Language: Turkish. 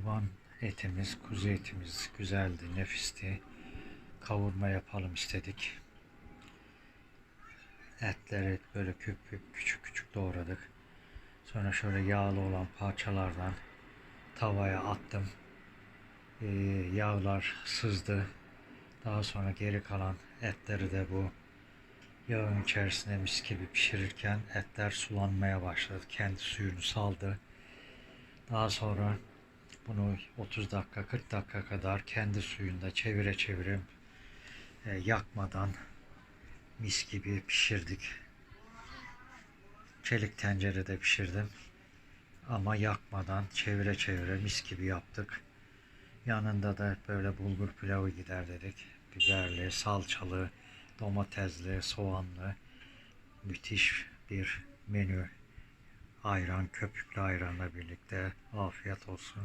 Kurban etimiz, kuzu etimiz güzeldi, nefisti. Kavurma yapalım istedik. Etleri böyle küp küp küçük küçük doğradık. Sonra şöyle yağlı olan parçalardan tavaya attım. Ee, yağlar sızdı. Daha sonra geri kalan etleri de bu yağın içerisinde mis gibi pişirirken etler sulanmaya başladı. Kendi suyunu saldı. Daha sonra bunu 30 dakika 40 dakika kadar kendi suyunda çevire çevire e, yakmadan mis gibi pişirdik. Çelik tencerede pişirdim. Ama yakmadan çevire çevire mis gibi yaptık. Yanında da böyle bulgur pilavı gider dedik. Biberli, salçalı, domatesli, soğanlı müthiş bir menü. Ayran, köpüklü ayranla birlikte afiyet olsun.